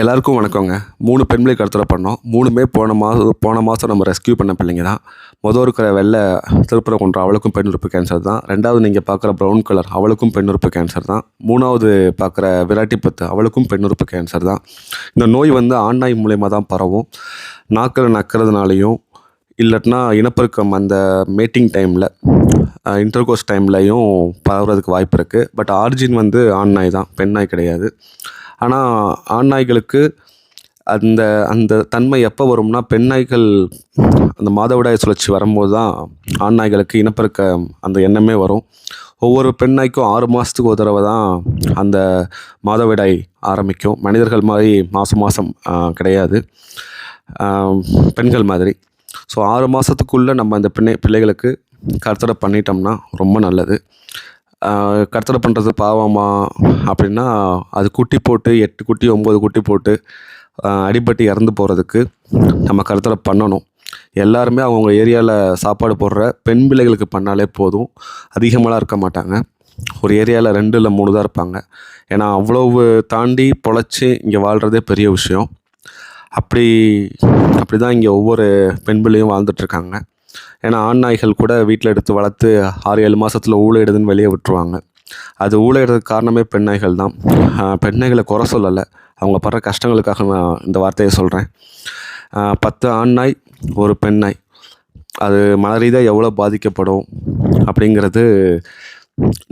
எல்லாருக்கும் வணக்கங்க. மூணு பெண்களை கடத்தலை பண்ணோம். மூணுமே போன மாதம் போன மாதம் நம்ம ரெஸ்க்யூ பண்ண பிள்ளைங்க தான். மொதல் இருக்கிற வெள்ளை திருப்புற கொன்ற அவளுக்கும் பெண் உறுப்பு கேன்சர் தான். ரெண்டாவது நீங்கள் பார்க்குற ப்ரௌன் கலர் அவளுக்கும் பெண் உறுப்பு கேன்சர் தான். மூணாவது பார்க்குற விராட்டிப்பத்து அவளுக்கும் பெண் உறுப்பு கேன்சர் தான். இந்த நோய் வந்து ஆண்நாய் மூலயமா தான் பரவும். நாக்கில் நக்கிறதுனாலையும் இல்லாட்டினா இனப்பெருக்கம் அந்த மேட்டிங் டைமில் இன்டர்கோஸ் டைம்லையும் பரவுறதுக்கு வாய்ப்பு இருக்குது பட் ஆர்ஜின் வந்து ஆண் நாய் தான் பெண் நாய் கிடையாது. ஆனால் ஆண் நாய்களுக்கு அந்த அந்த தன்மை எப்போ வரும்னா பெண் நாய்கள் அந்த மாதவிடாய் சுழற்சி வரும்போது தான் ஆண் நாய்களுக்கு இனப்பெருக்க அந்த எண்ணமே வரும். ஒவ்வொரு பெண் நாய்க்கும் ஆறு மாதத்துக்கு ஒரு தடவை தான் அந்த மாதவிடாய் ஆரம்பிக்கும். மனிதர்கள் மாதிரி மாதம் மாதம் கிடையாது. பெண்கள் மாதிரி. ஸோ ஆறு மாதத்துக்குள்ளே நம்ம அந்த பிள்ளை பிள்ளைகளுக்கு கருத்தடை பண்ணிட்டோம்னா ரொம்ப நல்லது. கருத்தடை பண்ணுறது பாவமா அப்படின்னா அது குட்டி போட்டு எட்டு குட்டி ஒம்பது குட்டி போட்டு அடிபட்டு இறந்து போகிறதுக்கு நம்ம கருத்தடை பண்ணணும். எல்லாருமே அவங்கவுங்க ஏரியாவில் சாப்பாடு போடுற பெண் பிள்ளைகளுக்கு பண்ணாலே போதும். அதிகமாகலாம் இருக்க மாட்டாங்க. ஒரு ஏரியாவில் ரெண்டு இல்லை மூணு தான் இருப்பாங்க. ஏன்னா அவ்வளவு தாண்டி பொழைச்சி இங்கே வாழ்கிறதே பெரிய விஷயம். அப்படி அப்படி தான் இங்கே ஒவ்வொரு பெண் பிள்ளையும் வாழ்ந்துட்டுருக்காங்க ஏன்னா ஆண் நாய்கள் கூட வீட்டில் எடுத்து வளர்த்து ஆறு ஏழு மாதத்தில் ஊழையிடுதுன்னு வெளியே விட்டுருவாங்க. அது ஊழையிடுறதுக்கு காரணமே பெண் நாய்கள் தான். பெண் நாய்களை குறை சொல்லலை. அவங்க படுற கஷ்டங்களுக்காக நான் இந்த வார்த்தையை சொல்கிறேன் பத்து ஆண் நாய் ஒரு பெண் நாய். அது மலரீதாக எவ்வளோ பாதிக்கப்படும் அப்படிங்கிறது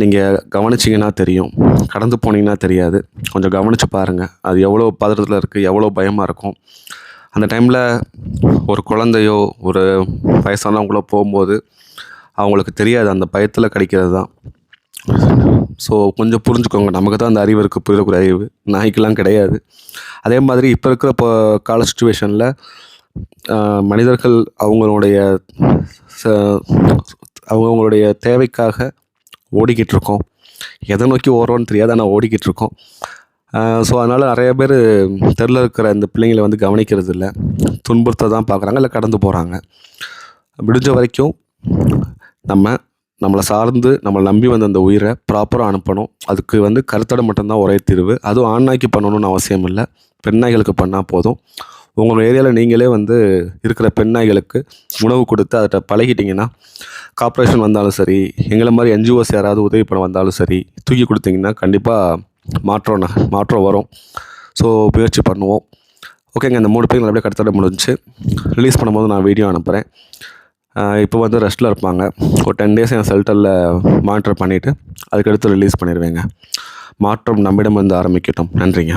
நீங்கள் கவனிச்சிங்கன்னா தெரியும். கடந்து போனீங்கன்னா தெரியாது. கொஞ்சம் கவனித்து பாருங்கள் அது எவ்வளோ பதறத்தில் இருக்குது எவ்வளோ பயமாக இருக்கும். அந்த டைமில் ஒரு குழந்தையோ ஒரு வயசானவங்களோ போகும்போது அவங்களுக்கு தெரியாது. அந்த பயத்தில் கிடைக்கிறது தான். ஸோ கொஞ்சம் புரிஞ்சுக்கோங்க. நமக்கு தான் அந்த அறிவு இருக்குது புரியக்கூடிய அறிவு. நாய்க்கெலாம் கிடையாது. அதே மாதிரி இப்போ இருக்கிற இப்போ கால சுச்சுவேஷனில் மனிதர்கள் அவங்களுடைய அவங்கவுங்களுடைய தேவைக்காக ஓடிக்கிட்டு இருக்கோம். எதை நோக்கி ஓடுறோன்னு தெரியாது. ஆனால் ஓடிக்கிட்டு இருக்கோம். ஸோ அதனால் நிறைய பேர் தெருவில் இருக்கிற இந்த பிள்ளைங்களை வந்து கவனிக்கிறது இல்லை. துன்புறுத்த தான் பார்க்குறாங்க இல்லை கடந்து போகிறாங்க முடிஞ்ச வரைக்கும் நம்ம நம்மளை சார்ந்து நம்மளை நம்பி வந்த அந்த உயிரை ப்ராப்பராக அனுப்பணும். அதுக்கு வந்து கருத்தடை மட்டும்தான் ஒரே தீர்வு. அதுவும் ஆண்நாய்க்கு பண்ணணும்னு அவசியம் இல்லை. பெண்ணாய்களுக்கு பண்ணால் போதும். உங்கள் ஏரியாவில் நீங்களே வந்து இருக்கிற பெண்ணாய்களுக்கு உணவு கொடுத்து அதை பழகிட்டிங்கன்னா கார்ப்பரேஷன் வந்தாலும் சரி எங்களை மாதிரி என்ஜிஓஸ் யாராவது உதவி பண்ண வந்தாலும் சரி தூக்கி கொடுத்தீங்கன்னா கண்டிப்பாக மாற்றம் மாற்றம் வரும். ஸோ முயற்சி பண்ணுவோம். ஓகேங்க இந்த மூணு பேர் அப்படியே கடத்தட முடிஞ்சு ரிலீஸ் பண்ணும்போது நான் வீடியோ அனுப்புகிறேன் இப்போ வந்து ரெஸ்ட்டில் இருப்பாங்க. ஒரு டென் டேஸ் என் செல்டரில் மானிட்டர் பண்ணிவிட்டு அதுக்கடுத்து ரிலீஸ் பண்ணிடுவேங்க. மாற்றம் நம்மிடம் வந்து ஆரம்பிக்கட்டும். நன்றிங்க.